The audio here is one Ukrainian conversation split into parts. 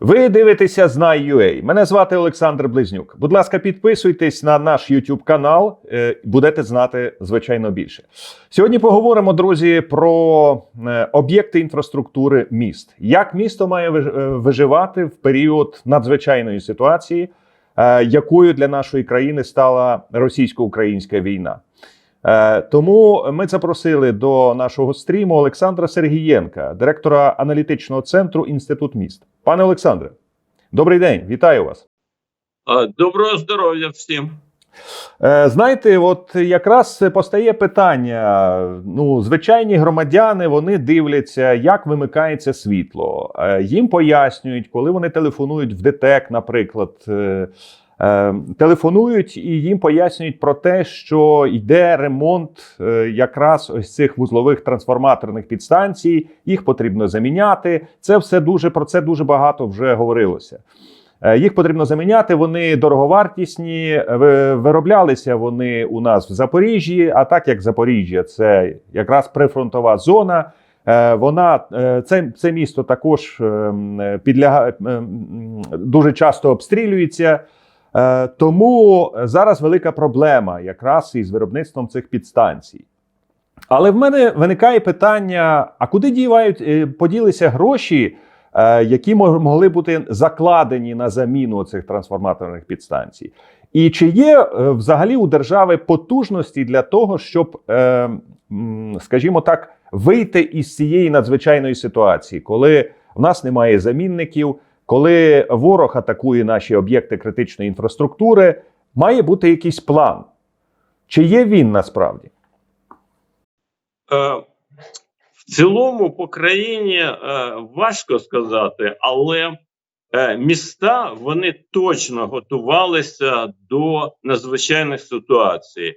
Ви дивитеся Знай.ua. Мене звати Олександр Близнюк. Будь ласка, підписуйтесь на наш YouTube канал, е, будете знати звичайно більше. Сьогодні поговоримо, друзі, про е, об'єкти інфраструктури міст. Як місто має е, виживати в період надзвичайної ситуації, якою для нашої країни стала російсько-українська війна. Е, Тому ми запросили до нашого стріму Олександра Сергієнка, директора аналітичного центру Інститут міст. Пане Олександре, добрий день, вітаю вас. Доброго здоров'я всім. Е, Знаєте, от якраз постає питання: ну, звичайні громадяни вони дивляться, як вимикається світло. Е, Їм пояснюють, коли вони телефонують в ДТЕК, наприклад. Е, Телефонують і їм пояснюють про те, що йде ремонт е, якраз ось цих вузлових трансформаторних підстанцій. Їх потрібно заміняти. Це все дуже про це дуже багато вже говорилося. Е, Їх потрібно заміняти. Вони дороговартісні. Вироблялися вони у нас в Запоріжжі. А так як Запоріжжя це якраз прифронтова зона. Вона це, це місто також ем, підлягає ем, дуже часто обстрілюється. Е, Тому зараз велика проблема якраз із виробництвом цих підстанцій. Але в мене виникає питання: а куди дівають е, поділися гроші, е, які могли бути закладені на заміну цих трансформаторних підстанцій? І чи є взагалі у держави потужності для того, щоб, скажімо так, вийти із цієї надзвичайної ситуації, коли в нас немає замінників, коли ворог атакує наші об'єкти критичної інфраструктури, має бути якийсь план? Чи є він насправді? Е, В цілому по країні е, важко сказати, але е, міста вони точно готувалися до надзвичайних ситуацій.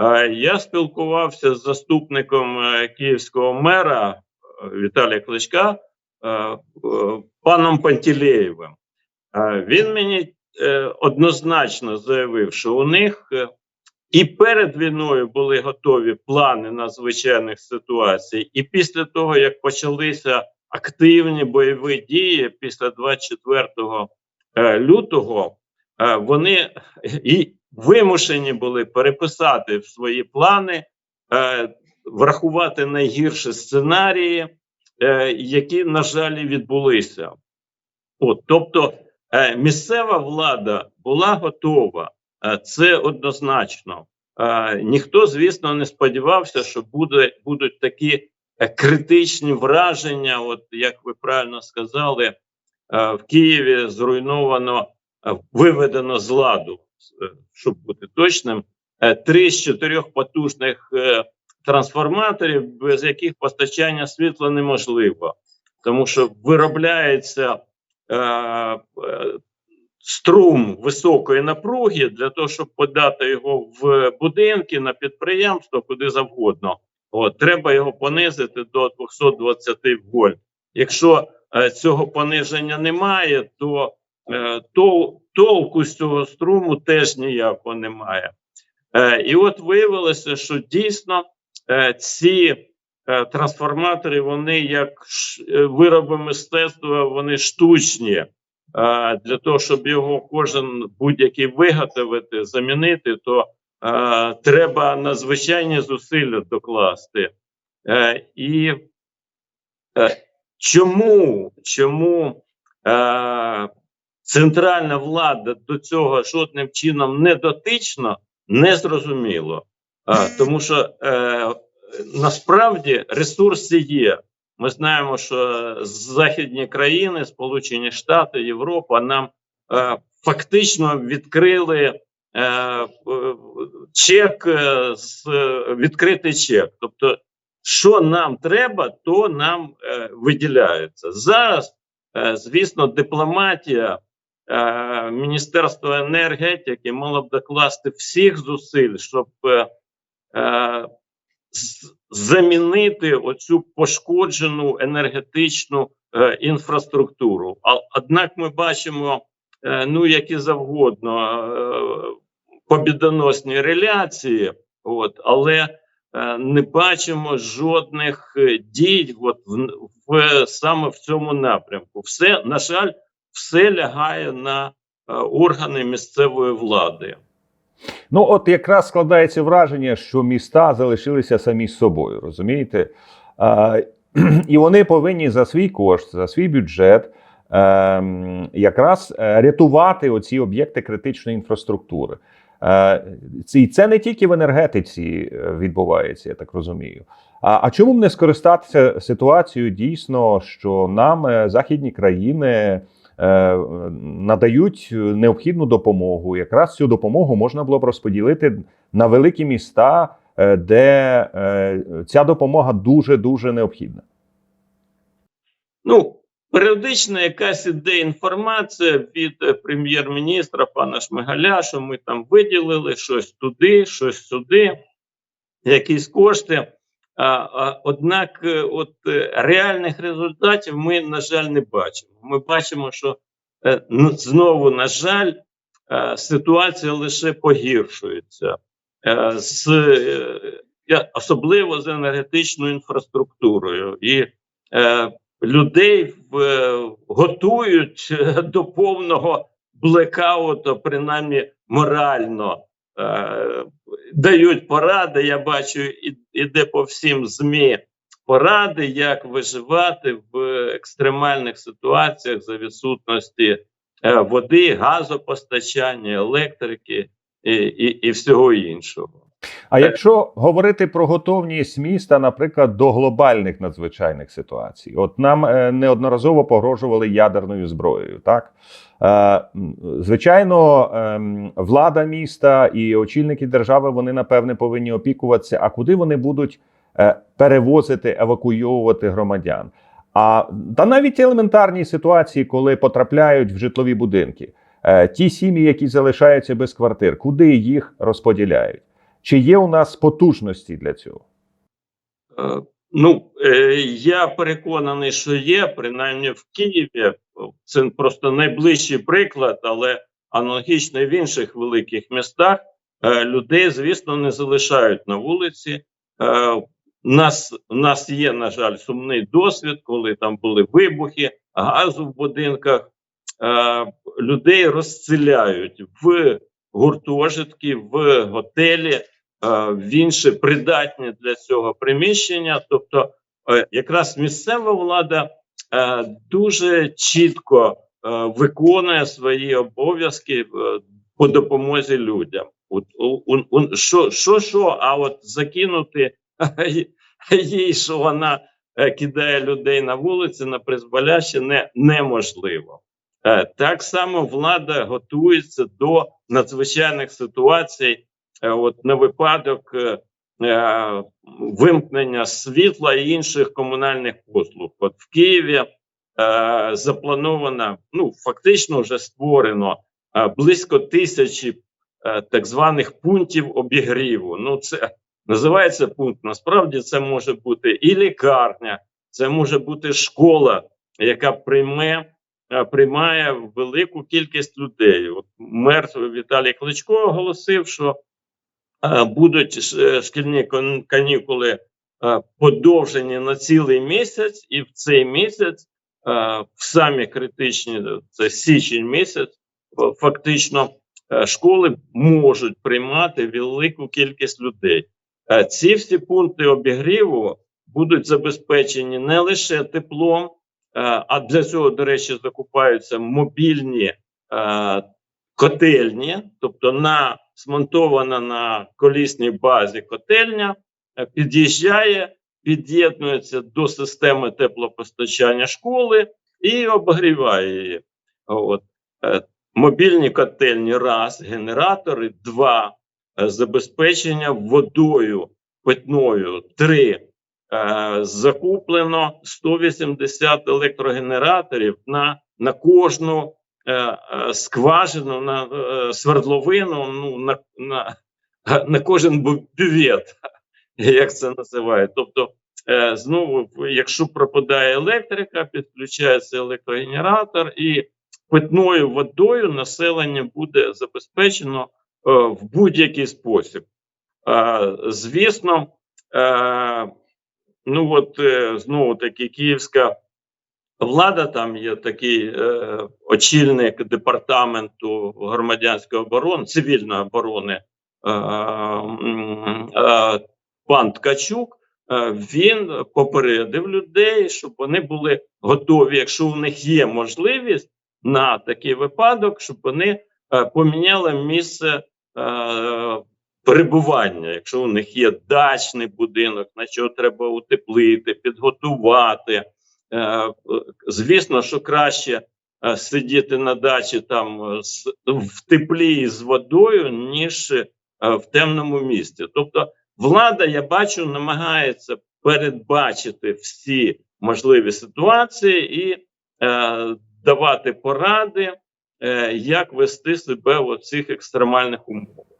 Е, Я спілкувався з заступником е, київського мера е, Віталія Кличка, паном Пантілеєвим. Е, Він мені е, однозначно заявив, що у них е, і перед війною були готові плани надзвичайних ситуацій, і після того, як почалися активні бойові дії після 24 е, лютого, е, вони і вимушені були переписати свої плани, е, врахувати найгірші сценарії, е, які, на жаль, відбулися. От, тобто е, місцева влада була готова. Е, Це однозначно. Ніхто, звісно, не сподівався, що буде, будуть такі критичні враження. От як ви правильно сказали, в Києві зруйновано, виведено з ладу, щоб бути точним, три з чотирьох потужних трансформаторів, без яких постачання світла неможливо, тому що виробляється. е, е, струм високої напруги для того, щоб подати його в будинки на підприємство, куди завгодно. От, треба його понизити до 220 вольт. Якщо е, цього пониження немає, то е, тол, толку з цього струму теж ніякого немає. Е, і от виявилося, що дійсно ці е, трансформатори, вони як е, вироби мистецтва, вони штучні. Для того, щоб його кожен будь-який виготовити, замінити, то треба надзвичайні зусилля докласти. Е, і е, чому, чому е, центральна влада до цього жодним чином не дотична, не зрозуміло. Тому що е, насправді ресурси є. Ми знаємо, що західні країни, Сполучені Штати, Європа нам е, фактично відкрили е, е, чек е, з відкритий чек. Тобто, що нам треба, то нам е, виділяється зараз. Е, звісно, дипломатія е, Міністерства енергетики мало б докласти всіх зусиль, щоб е, е, замінити оцю пошкоджену енергетичну е, інфраструктуру. А однак ми бачимо е, ну які завгодно е, побідоносні реляції, от але не бачимо жодних дій от, в, в саме в цьому напрямку. Все на жаль, все лягає на органи місцевої влади. Ну, от якраз складається враження, що міста залишилися самі з собою, розумієте? А, і вони повинні за свій кошт, за свій бюджет ем, якраз е, рятувати оці об'єкти критичної інфраструктури. Е, І це не тільки в енергетиці е, відбувається, я так розумію. А, а чому б не скористатися ситуацією дійсно, що нам е, західні країни е, надають необхідну допомогу. Якраз цю допомогу можна було б розподілити на великі міста, е, де е, ця допомога дуже дуже необхідна. Ну, періодично якась іде інформація від е, прем'єр-міністра пана Шмигаля, що ми там виділили щось туди, щось сюди, якісь кошти. Однак, е, от е, реальних результатів ми, на жаль, не бачимо. Ми бачимо, що е, знову, на жаль, ситуація лише погіршується. З, особливо з енергетичною інфраструктурою. І людей готують до повного блекауту, принаймні морально. Дають поради. Я бачу, іде по всім ЗМІ поради, як виживати в екстремальних ситуаціях за відсутності е, води, газопостачання, електрики і, і, і всього іншого. А якщо говорити про готовність міста, наприклад, до глобальних надзвичайних ситуацій, от нам е, неодноразово погрожували ядерною зброєю, так Е, звичайно, ем, влада міста і очільники держави вони напевне повинні опікуватися. А куди вони будуть е, перевозити, евакуйовувати громадян? А та навіть елементарні ситуації, коли потрапляють в житлові будинки, ті сім'ї, які залишаються без квартир, куди їх розподіляють? Чи є у нас потужності для цього? Е, Ну, е, я переконаний, що є, принаймні в Києві. Це просто найближчий приклад, але аналогічно в інших великих містах е, людей, звісно, не залишають на вулиці. У нас, нас є, на жаль, сумний досвід, коли там були вибухи, газу в будинках. Людей розселяють в гуртожитки, в готелі в інші придатні для цього приміщення. Тобто, е, якраз місцева влада е, дуже чітко е, виконує свої обов'язки е, по допомозі людям. От, що, що, що, а от закинути їй, що вона е, кидає людей на вулиці на призволяще, не, неможливо. Е, Так само влада готується до надзвичайних ситуацій, е, от на випадок е, е, вимкнення світла і інших комунальних послуг. От в Києві е, заплановано, ну фактично вже створено е, близько тисячі е, так званих пунктів обігріву. Ну, це називається пункт. Насправді це може бути і лікарня, це може бути школа, яка прийме е, приймає велику кількість людей. От мер Віталій Кличко оголосив, що е, будуть шкільні кан- канікули е, подовжені на цілий місяць, і в цей місяць, е, в самі критичні, це січень місяць, е, фактично е, школи можуть приймати велику кількість людей. Е, Ці всі пункти обігріву будуть забезпечені не лише теплом, е, а для цього, до речі, закупаються мобільні е, котельні, тобто на смонтована на колісній базі котельня, е, під'їжджає, під'єднується до системи теплопостачання школи і обігріває її. От. Е, Мобільні котельні раз, генератори два, е, забезпечення водою питною три. Закуплено 180 електрогенераторів на, на кожну скважину, на е, свердловину, ну, на, на, на кожен бювет, як це називають. Тобто, е, знову, якщо пропадає електрика, підключається електрогенератор, і питною водою населення буде забезпечено е, в будь-який спосіб. Е, звісно, е, ну от е, знову таки Київська влада, там є такий е, очільник департаменту громадянської оборони, цивільної оборони е, е, пан Ткачук. е, Він попередив людей, щоб вони були готові, якщо у них є можливість на такий випадок, щоб вони е, поміняли місце е, перебування. Якщо у них є дачний будинок, на що треба утеплити, підготувати. Е, Звісно, що краще е, сидіти на дачі там е, в теплі з водою, ніж в темному місці. Тобто, влада, я бачу, намагається передбачити всі можливі ситуації і е, давати поради, е, як вести себе в цих екстремальних умовах.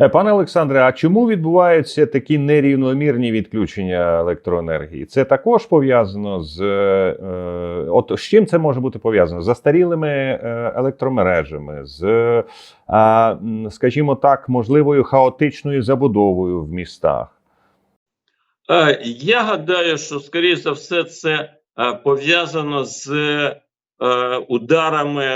Е, Пане Олександре, а чому відбуваються такі нерівномірні відключення електроенергії? Це також пов'язано з е, от з чим це може бути пов'язано? З застарілими е, електромережами, з, е, скажімо так, можливою хаотичною забудовою в містах. Е, Я гадаю, що скоріше за все це е, пов'язано з е, ударами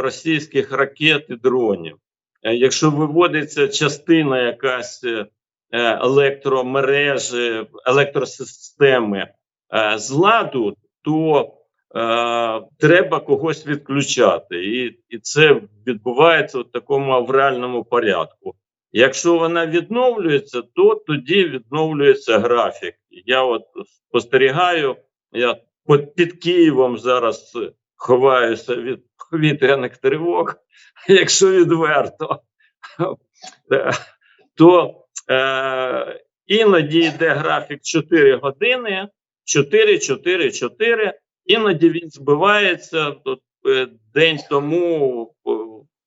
російських ракет і дронів. Е, Якщо виводиться частина якась е, електромережі, електросистеми е, з ладу, то е, треба когось відключати, і, і це відбувається в такому авральному порядку. Якщо вона відновлюється, то тоді відновлюється графік. Я от спостерігаю, я під Києвом зараз е, ховаюся від повітряних тривог, якщо відверто, Е, то е, іноді йде графік 4 години, 4, 4, 4, іноді він збивається. Тут, е, день тому е,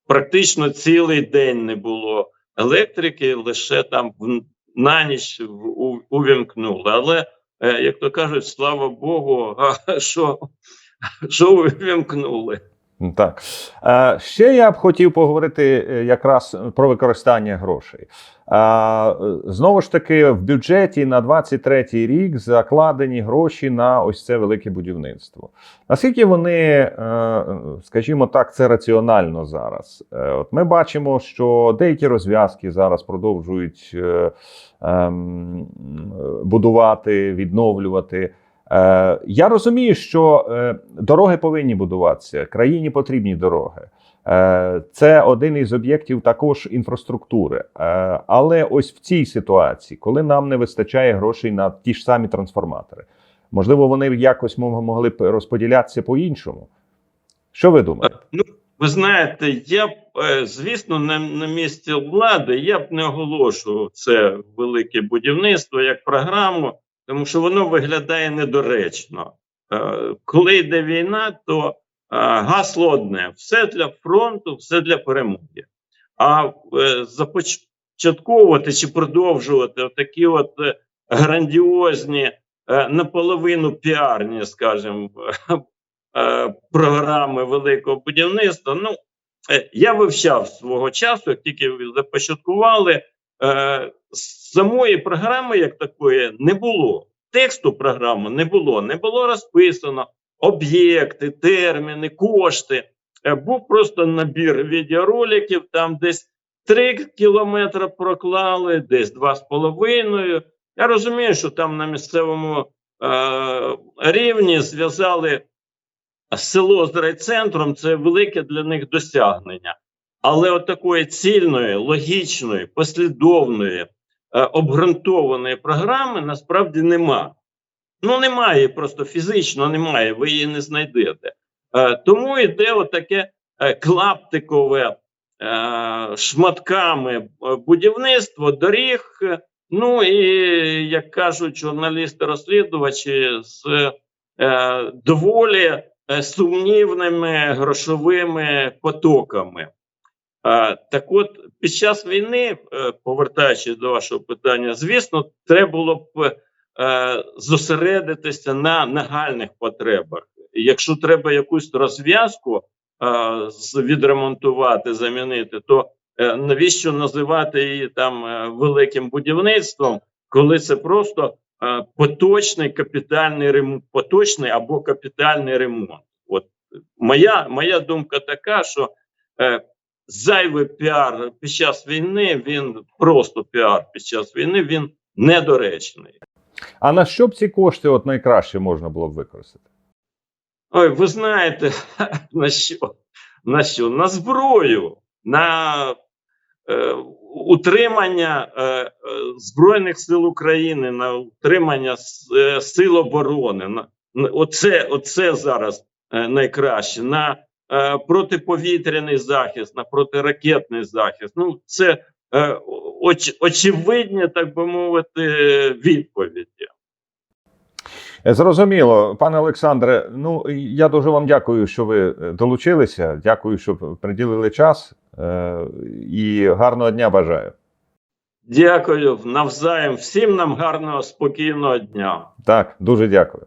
практично цілий день не було електрики, лише там на ніч увімкнули. Але, як то кажуть, слава Богу, що, що увімкнули. Так Е, ще я б хотів поговорити е, якраз про використання грошей. Е, Знову ж таки, в бюджеті на 23-й рік закладені гроші на ось це велике будівництво. Наскільки вони, скажімо так, це раціонально зараз? От ми бачимо, що деякі розв'язки зараз продовжують ем, будувати, відновлювати. Е, Я розумію, що е, дороги повинні будуватися, країні потрібні дороги. Е, Це один із об'єктів також інфраструктури. Але ось в цій ситуації, коли нам не вистачає грошей на ті ж самі трансформатори, можливо, вони якось могли б розподілятися по-іншому. Що ви думаєте? Ну, ви знаєте, я б, звісно, на, на місці влади я б не оголошував це велике будівництво як програму, тому що воно виглядає недоречно. Е, Коли йде війна, то е, гасло одне: все для фронту, все для перемоги. А е, започатковувати чи продовжувати такі от грандіозні, наполовину піарні, скажімо, програми великого будівництва. Ну, я вивчав свого часу, як тільки започаткували, е, самої програми, як такої, не було. Тексту програми не було, не було розписано об'єкти, терміни, кошти. Е, Був просто набір відеороликів, там десь 3 кілометри проклали, десь 2,5. Я розумію, що там на місцевому е, рівні зв'язали село з райцентром це велике для них досягнення. Але от такої цільної, логічної, послідовної, е, обґрунтованої програми насправді нема. Ну, немає, просто фізично немає, ви її не знайдете. Е, тому йде отаке е, клаптикове шматками будівництво доріг. Ну і як кажуть журналісти-розслідувачі, з доволі сумнівними грошовими потоками. Так от, під час війни, е, повертаючись до вашого питання, звісно, треба було б е, зосередитися на нагальних потребах. Якщо треба якусь розв'язку е, відремонтувати, замінити, то навіщо називати її там великим будівництвом, коли це просто поточний капітальний ремонт, поточний або капітальний ремонт. От моя, моя думка така, що зайвий піар під час війни, він просто піар під час війни, він недоречний. А на що б ці кошти от найкраще можна було б використати? Ой, ви знаєте, на що? На що? На зброю, на е, утримання е, е, Збройних сил України, на утримання е, сил оборони. На, на- оце, оце зараз е, найкраще. На е, протиповітряний захист, на протиракетний захист. Ну, це е, оч, очевидні, так би мовити, відповіді. Е, Зрозуміло, пане Олександре. Ну я дуже вам дякую, що ви долучилися. Дякую, що приділили час. І гарного дня бажаю. Дякую навзаєм. Всім нам гарного, спокійного дня. Так, дуже дякую.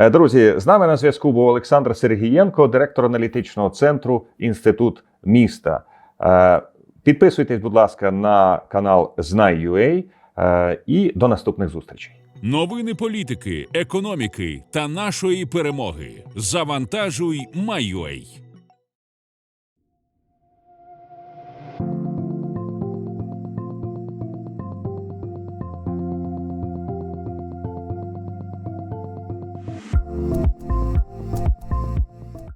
Е, Друзі, з нами на зв'язку був Олександр Сергієнко, директор аналітичного центру Інститут міста. Е, Підписуйтесь, будь ласка, на канал Знай.ua е, і до наступних зустрічей. Новини політики, економіки та нашої перемоги. Завантажуй Майой.